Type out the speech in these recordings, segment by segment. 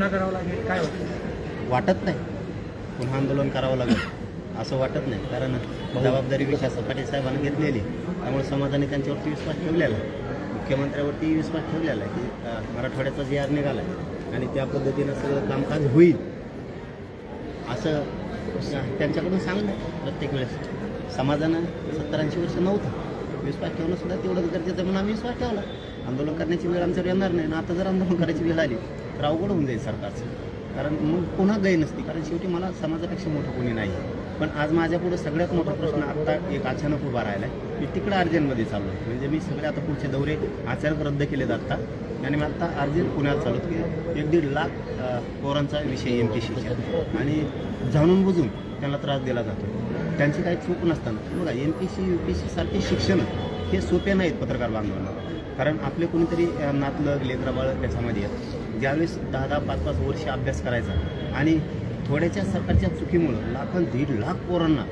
पुन्हा करावं लागेल? काय वाटत? नाही. पुन्हा आंदोलन करावं लागेल. असं वाटत नाही. कारण जबाबदारी विश्वास पाटील साहेबांनी घेतलेली. त्यामुळे समाजाने त्यांच्यावरती विश्वास ठेवलेला आहे. मुख्यमंत्र्यावरती विश्वास ठेवलेला आहे की मराठवाड्याचा जी आर निघाला आहे आणि त्या पद्धतीनं सगळं कामकाज होईल. असं त्यांच्याकडून सांगलं प्रत्येक वेळेस. समाजानं सत्तर ऐंशी वर्ष नव्हतं. विश्वास ठेवणं सुद्धा तेवढंच गरजेचं म्हणून आम्ही विश्वास ठेवला. आंदोलन करण्याची वेळ आमच्यावर येणार नाही. ना आता जर आंदोलन करायची वेळ आली तर अवघड होऊन जाईल सरकारचं. कारण मग पुन्हा गय नसती. कारण शेवटी मला समाजापेक्षा मोठं कोणी नाही. पण आज माझ्यापुढे सगळ्यात मोठा प्रश्न आत्ता एक अचानक उभा राहिला आहे मी तिकडं अर्जंटमध्ये चाललो आहे. म्हणजे मी सगळे आता पुढचे दौरे अचानक रद्द केले जातात. आणि मी आता अर्जंट पुण्यात चालू की एक दीड लाख पोरांचा विषय एम पी सीचा आणि जाणून बुजून त्यांना त्रास दिला जातो. त्यांची काही चूक नसताना. बघा M P C U P C शिक्षण हे सोपे नाहीत पत्रकार बांधवांना. कारण आपले कोणीतरी नातलग लेकराबाळ त्याच्यामध्ये आहेत. ज्यावेळेस दहा दहा पाच पाच वर्ष अभ्यास करायचा आणि थोड्याच्या सरकारच्या चुकीमुळं लाखां दीड लाख पोरांना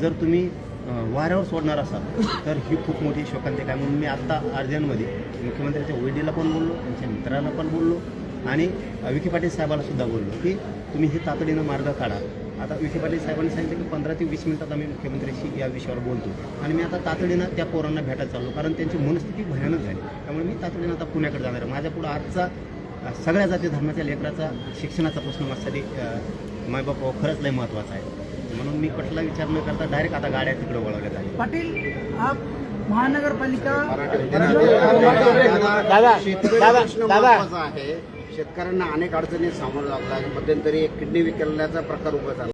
जर तुम्ही वाऱ्यावर सोडणार असाल तर ही खूप मोठी शोकांतिका आहे. म्हणून मी आत्ता अर्ध्यांमध्ये मुख्यमंत्र्यांच्या वैडीला पण बोललो त्यांच्या मित्रांना पण बोललो आणि विखे पाटील साहेबाला सुद्धा बोललो की तुम्ही हे तातडीनं मार्ग काढा. आता विखे पाटील साहेबांनी सांगितलं की पंधरा ते वीस मिनिटात आम्ही मुख्यमंत्र्यांशी या विषयावर बोलतो. आणि मी आता तातडीनं त्या पोरांना भेटायला चाललो कारण त्यांची मनस्थिती भयानक झाली. त्यामुळे मी तातडीनं आता पुण्याकडे जाणार आहे. माझ्या पुढं आजचा सगळ्या जाती धर्माच्या लेकराचा शिक्षणाचा प्रश्न माझ्यासाठी मायबाप खरंच लय महत्त्वाचा आहे. म्हणून मी कुठला विचार न करता डायरेक्ट आता गाड्या तिकडे वळवल्यात आहे पाटील आप महानगरपालिका दादा दादा दादा. आहे. शेतकऱ्यांना अनेक अडचणी सामोरं जावं लागेल. मध्यंतरी एक किडनी विकल्याचा प्रकार उभा झाला.